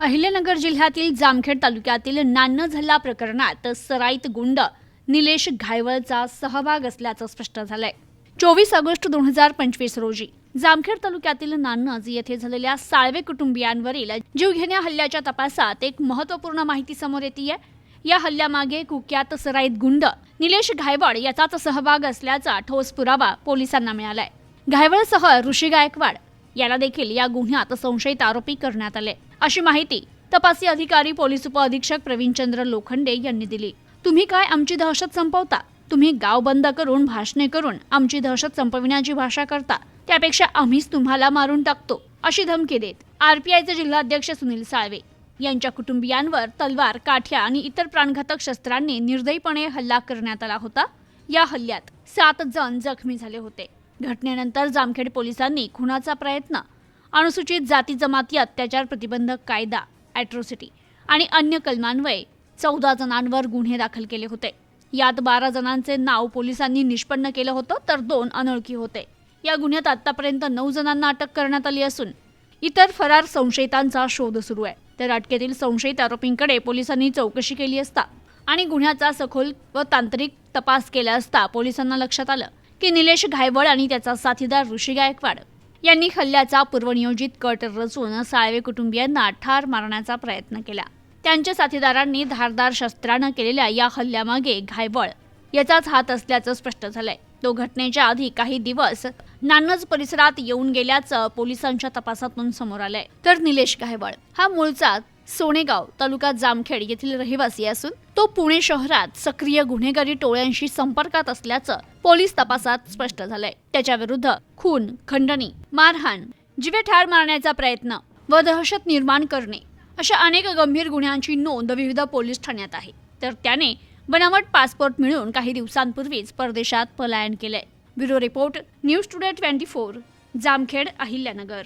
अहिल्यानगर जिल्ह्यातील जामखेड तालुक्यातील नान्नझल्ला प्रकरणात सराईत गुंड निलेश घायवळचा सहभाग असल्याचं स्पष्ट झालंय. चोवीस ऑगस्ट दोन हजार पंचवीस रोजी जामखेड तालुक्यातील नान्नज येथे झालेल्या साळवे कुटुंबियांवरील जीवघेण्या हल्ल्याच्या तपासात एक महत्त्वपूर्ण माहिती समोर येते या हल्ल्यामागे कुख्यात सराईत गुंड निलेश घायवळ याचाच सहभाग असल्याचा ठोस पुरावा पोलिसांना मिळालाय. घायवळसह ऋषी गायकवाड याला देखील या गुन्ह्यात संशयित आरोपी करण्यात आले. अशी माहिती तपासी अधिकारी पोलीस उपअधीक्षक प्रवीणचंद्र लोखंडे यांनी दिली. तुम्ही काय आमची दहशत संपवता? तुम्ही गाव बंद करून भाषणे करून आमची दहशत संपविण्याची भाषा करता? त्यापेक्षा आम्हीच तुम्हाला मारून टाकतो अशी धमकी देत आरपीआयचे जिल्हाध्यक्ष सुनील साळवे यांच्या कुटुंबियांवर तलवार काठ्या आणि इतर प्राणघातक शस्त्रांनी निर्दयीपणे हल्ला करण्यात आला होता. या हल्ल्यात सात जण जखमी झाले होते. घटनेनंतर जामखेड पोलिसांनी खुनाचा प्रयत्न अनुसूचित जाती जमाती अत्याचार प्रतिबंधक कायदा ॲट्रोसिटी आणि अन्य कलमान्वये चौदा जणांवर गुन्हे दाखल केले होते. यात बारा जणांचे नाव पोलिसांनी निष्पन्न केलं होतं तर दोन अनोळखी होते. या गुन्ह्यात आतापर्यंत नऊ जणांना अटक करण्यात आली असून इतर फरार संशयितांचा शोध सुरू आहे. तर अटकेतील संशयित आरोपींकडे पोलिसांनी चौकशी केली असता आणि गुन्ह्याचा सखोल व तांत्रिक तपास केला असता पोलिसांना लक्षात आलं की निलेश घायवळ आणि त्याचा साथीदार ऋषी गायकवाड यांनी हल्ल्याचा पूर्वनियोजित कट रचून साळवे कुटुंबियांना ठार मारण्याचा प्रयत्न केला. त्यांच्या साथीदारांनी धारदार शस्त्रानं केलेल्या या हल्ल्यामागे घायवळ याचाच हात असल्याचं स्पष्ट झालंय. तो घटनेच्या आधी काही दिवस नानज परिसरात येऊन गेल्याचं पोलिसांच्या तपासातून समोर आलंय. तर निलेश घायवळ हा मूळचा सोनेगाव तालुका जामखेड येथील रहिवासी असून तो पुणे शहरात सक्रिय गुन्हेगारी टोळ्यांशी संपर्कात असल्याचं पोलीस तपासात स्पष्ट झालंय. त्याच्याविरुद्ध खून खंडणी मारहाण जीवे ठार मारण्याचा प्रयत्न व दहशत निर्माण करणे अशा अनेक गंभीर गुन्ह्यांची नोंद विविध पोलीस ठाण्यात आहे. तर त्याने बनावट पासपोर्ट मिळवून काही दिवसांपूर्वीच परदेशात पलायन केलंय. Bureau report news today twenty four Jamkhed Ahilyanagar.